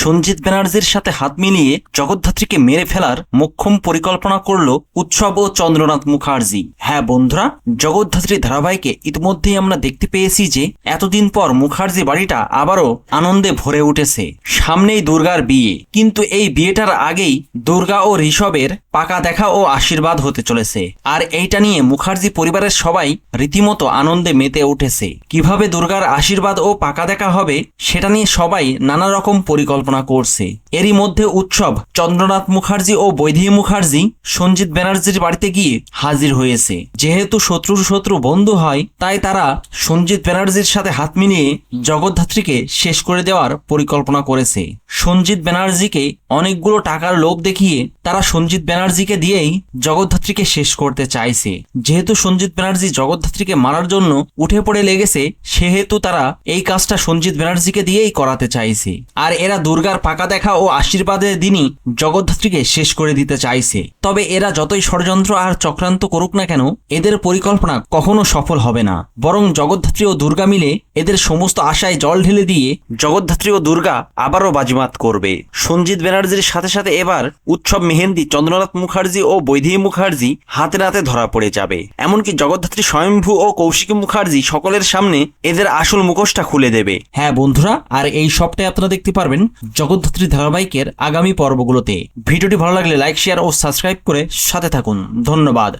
সঞ্জিত ব্যানার্জির সাথে হাত মিলিয়ে জগদ্ধাত্রীকে মেরে ফেলার মোক্ষম পরিকল্পনা করল উৎসব ও চন্দ্রনাথ মুখার্জি। হ্যাঁ বন্ধুরা, জগদ্ধাত্রী ধারাবাহিকে ইতিমধ্যেই আমরা দেখতে পেয়েছি যে, এতদিন পর মুখার্জি বাড়িটা আবারও আনন্দে ভরে উঠেছে। সামনেই দুর্গার বিয়ে। কিন্তু এই বিয়েটার আগেই দুর্গা ও ঋষভের পাকা দেখা ও আশীর্বাদ হতে চলেছে। আর এইটা নিয়ে মুখার্জি পরিবারের সবাই রীতিমতো আনন্দে মেতে উঠেছে। কীভাবে দুর্গার আশীর্বাদ ও পাকা দেখা হবে, সেটা নিয়ে সবাই নানা রকম পরিকল্পনা করছে। এরই মধ্যে উৎসব চন্দ্রনাথ মুখার্জি ও বৈদেহী মুখার্জি সঞ্জিত ব্যানার্জির বাড়িতে গিয়ে হাজির হয়েছে। যেহেতু শত্রুর শত্রু বন্ধু হয়, তাই তারা সঞ্জিত ব্যানার্জির সাথে হাত মিলিয়ে জগদ্ধাত্রীকে শেষ করে দেওয়ার পরিকল্পনা করেছে। সঞ্জিত ব্যানার্জিকে অনেকগুলো টাকার লোভ দেখিয়ে তারা সঞ্জিত ব্যানার্জিকে দিয়েই জগদ্ধাত্রীকে শেষ করতে চাইছে। যেহেতু সঞ্জিত ব্যানার্জি জগদ্ধাত্রীকে মারার জন্য উঠে পড়ে লেগেছে, সেহেতু তারা এই কাজটা সঞ্জিত ব্যানার্জিকে দিয়েই করাতে চাইছে। আর এরা দুর্গার পাকা দেখা আশীর্বাদের দিনই জগদ্ধাত্রীকে শেষ করে দিতে চাইছে। তবে এরা যতই ষড়যন্ত্র আর চক্রান্ত করুক না কেন, এদের পরিকল্পনা কখনো সফল হবে না। বরং জগদ্ধাত্রী ও দুর্গা মিলে এদের সমস্ত আশায় জল ঢেলে দিয়ে জগদ্ধাত্রী ও দুর্গা আবারও বাজিমাত করবে। সঞ্জিত ব্যানার্জির সাথে সাথে এবার উৎসব মেহেন্দি, চন্দ্রনাথ মুখার্জি ও বৈদেহী মুখার্জি হাতে নাতে ধরা পড়ে যাবে। এমনকি জগদ্ধাত্রী স্বয়ম্ভু ও কৌশিকী মুখার্জি সকলের সামনে এদের আসল মুখোশটা খুলে দেবে। হ্যাঁ বন্ধুরা, আর এই সবটাই আপনারা দেখতে পারবেন জগদ্ধাত্রী ধারাবাহিকের আগামী পর্বগুলোতে। ভিডিওটি ভালো লাগলে লাইক শেয়ার ও সাবস্ক্রাইব করে সাথে থাকুন। ধন্যবাদ।